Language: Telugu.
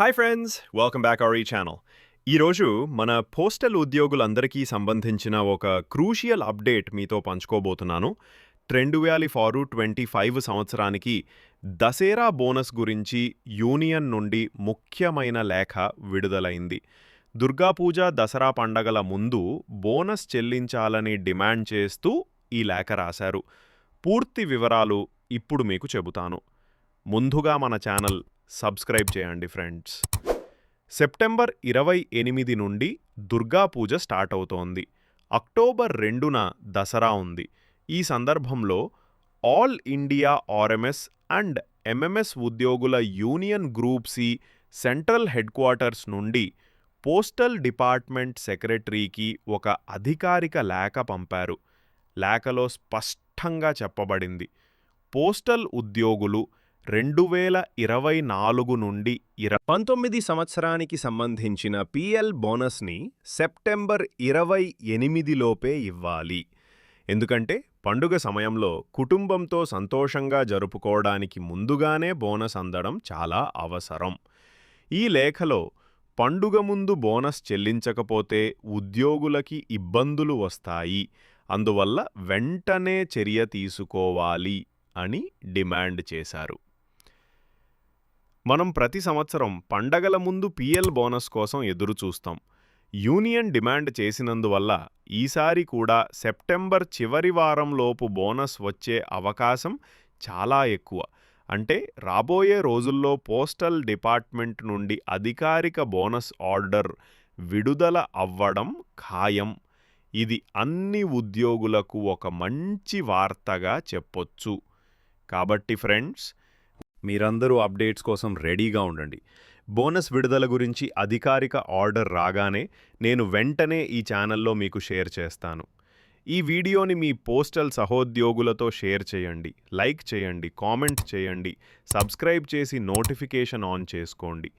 Hi friends welcome back our ఈ ఛానల్ ఈరోజు మన పోస్టల్ ఉద్యోగులందరికీ సంబంధించిన ఒక క్రూషియల్ అప్డేట్ మీతో పంచుకోబోతున్నాను. ట్రెండు వ్యాలీ ఫారు ట్వంటీ ఫైవ్ సంవత్సరానికి దసేరా బోనస్ గురించి యూనియన్ నుండి ముఖ్యమైన లేఖ విడుదలైంది. దుర్గాపూజ దసరా పండగల ముందు బోనస్ చెల్లించాలని డిమాండ్ చేస్తూ ఈ లేఖ రాశారు. పూర్తి వివరాలు ఇప్పుడు మీకు చెబుతాను. ముందుగా మన ఛానల్ సబ్స్క్రైబ్ చేయండి ఫ్రెండ్స్. సెప్టెంబర్ ఇరవై ఎనిమిది నుండి దుర్గా పూజ స్టార్ట్ అవుతోంది. అక్టోబర్ రెండున దసరా ఉంది. ఈ సందర్భంలో all India RMS and MMS ఉద్యోగుల union group C central headquarters నుండి పోస్టల్ డిపార్ట్మెంట్ సెక్రటరీకి ఒక అధికారిక లేఖ పంపారు. లేఖలో స్పష్టంగా చెప్పబడింది. పోస్టల్ ఉద్యోగులు రెండు వేల ఇరవై నాలుగు నుండి ఇర పంతొమ్మిది సంవత్సరానికి సంబంధించిన పిఎల్ బోనస్ని సెప్టెంబర్ ఇరవై ఎనిమిదిలోపే ఇవ్వాలి. ఎందుకంటే పండుగ సమయంలో కుటుంబంతో సంతోషంగా జరుపుకోవడానికి ముందుగానే బోనస్ అందడం చాలా అవసరం. ఈ లేఖలో పండుగ ముందు బోనస్ చెల్లించకపోతే ఉద్యోగులకి ఇబ్బందులు వస్తాయి. అందువల్ల వెంటనే చర్య తీసుకోవాలి అని డిమాండ్ చేశారు. మనం ప్రతి సంవత్సరం పండగల ముందు పిఎల్ బోనస్ కోసం ఎదురు చూస్తాం యూనియన్ డిమాండ్ చేసినందువల్ల ఈసారి కూడా సెప్టెంబర్ చివరి వారంలోపు బోనస్ వచ్చే అవకాశం చాలా ఎక్కువ. అంటే రాబోయే రోజుల్లో పోస్టల్ డిపార్ట్మెంట్ నుండి అధికారిక బోనస్ ఆర్డర్ విడుదల అవ్వడం ఖాయం. ఇది అన్ని ఉద్యోగులకు ఒక మంచి వార్తగా చెప్పొచ్చు. కాబట్టి ఫ్రెండ్స్ మీరందరూ అప్డేట్స్ కోసం రెడీగా ఉండండి. బోనస్ విడుదల గురించి అధికారిక ఆర్డర్ రాగానే నేను వెంటనే ఈ ఛానల్లో మీకు షేర్ చేస్తాను. ఈ వీడియోని మీ పోస్టల్ సహోద్యోగులతో షేర్ చేయండి లైక్ చేయండి కామెంట్ చేయండి సబ్స్క్రైబ్ చేసి నోటిఫికేషన్ ఆన్ చేసుకోండి.